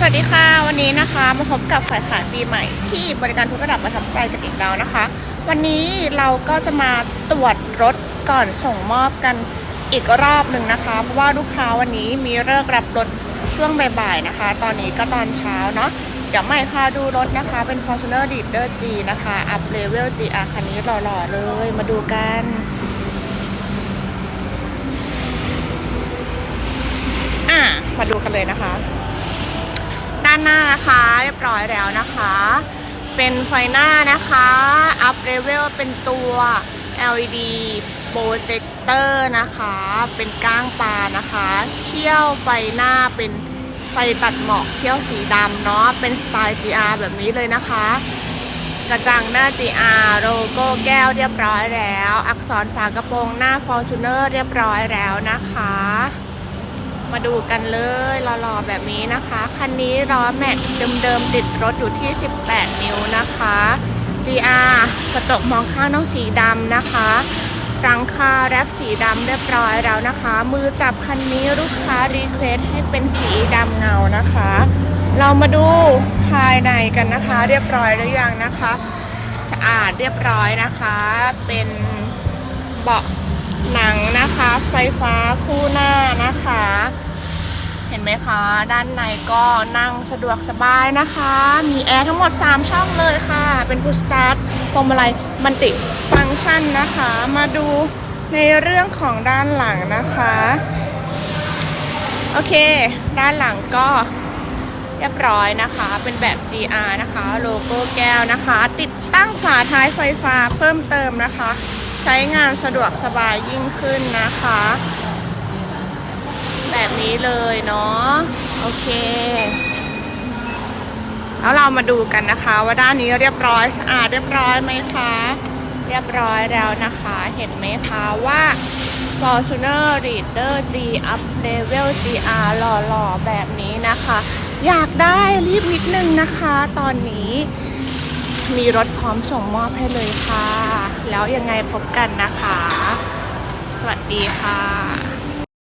สวัสดีค่ะ วันนี้นะคะมาพบกับฝ่ายขายปีใหม่ที่บริการทุกระดับประทับใจกันอีกแล้วนะคะ วันนี้เราก็จะมาตรวจรถก่อนส่งมอบกันอีกรอบหนึ่งนะคะเพราะว่าลูกค้าวันนี้มีเลิกรับรถช่วงบ่ายๆนะคะ ตอนนี้ก็ตอนเช้าเนาะเดี๋ยวใหม่พาดูรถนะคะ เป็น Fortuner Leader G นะคะ Up Level GR คันนี้หล่อๆเลยมาดูกันอะมาดูกันเลยนะคะ ด้านหน้านะคะ เรียบร้อยแล้วนะคะ เป็นไฟหน้านะคะ up level เป็นตัว LED projector นะคะ เป็นก้างปลานะคะเขี้ยวไฟหน้าเป็นไฟตัดหมอกเขี้ยวสีดำเนาะ เป็นสไตล์ GR แบบนี้เลยนะคะ กระจังหน้า GR โลโก้แก้วเรียบร้อยแล้ว อักษรฝากระโปรงหน้า Fortuner เรียบร้อยแล้วนะคะ มาดูกันเลยหล่อๆแบบนี้นะคะ คันนี้ล้อแม็กเดิมๆติดรถอยู่ที่ 18 นิ้วนะคะ GR กระจกมองข้างต้องสีดำนะคะรังคาแรปสีดำเรียบร้อยแล้วนะคะ มือจับคันนี้ลูกค้ารีเควสให้เป็นสีดำเงานะคะ เรามาดูภายในกันนะคะ เรียบร้อยหรือยังนะคะ สะอาดเรียบร้อยนะคะ เป็นเบาะหนังนะคะ ไฟฟ้าคู่หน้านะ ไหมคะ ด้านในก็นั่งสะดวกสบายนะคะ มีแอร์ทั้งหมด 3 ช่องเลยค่ะ เป็นพุชสตาร์ทพวงมาลัยมันติฟังก์ชันนะคะ มาดูในเรื่องของด้านหลังนะคะ โอเค ด้านหลังก็เรียบร้อยนะคะ เป็นแบบ GR นะคะ โลโก้แก้วนะคะ ติดตั้งฝาท้ายไฟฟ้าเพิ่มเติมนะคะ ใช้งานสะดวกสบายยิ่งขึ้นนะคะ แบบนี้เลยเนาะโอเค แล้วเรามาดูกันนะคะ ว่าด้านนี้เรียบร้อยสะอาดเรียบร้อยไหมคะ เรียบร้อยแล้วนะคะ เห็นไหมคะว่า Fortuner Reader G Up Level GR หล่อๆ แบบนี้นะคะ อยากได้รีบนิดนึงนะคะ ตอนนี้มีรถพร้อมส่งมอบให้เลยค่ะ แล้วยังไงพบกันนะคะ สวัสดีค่ะ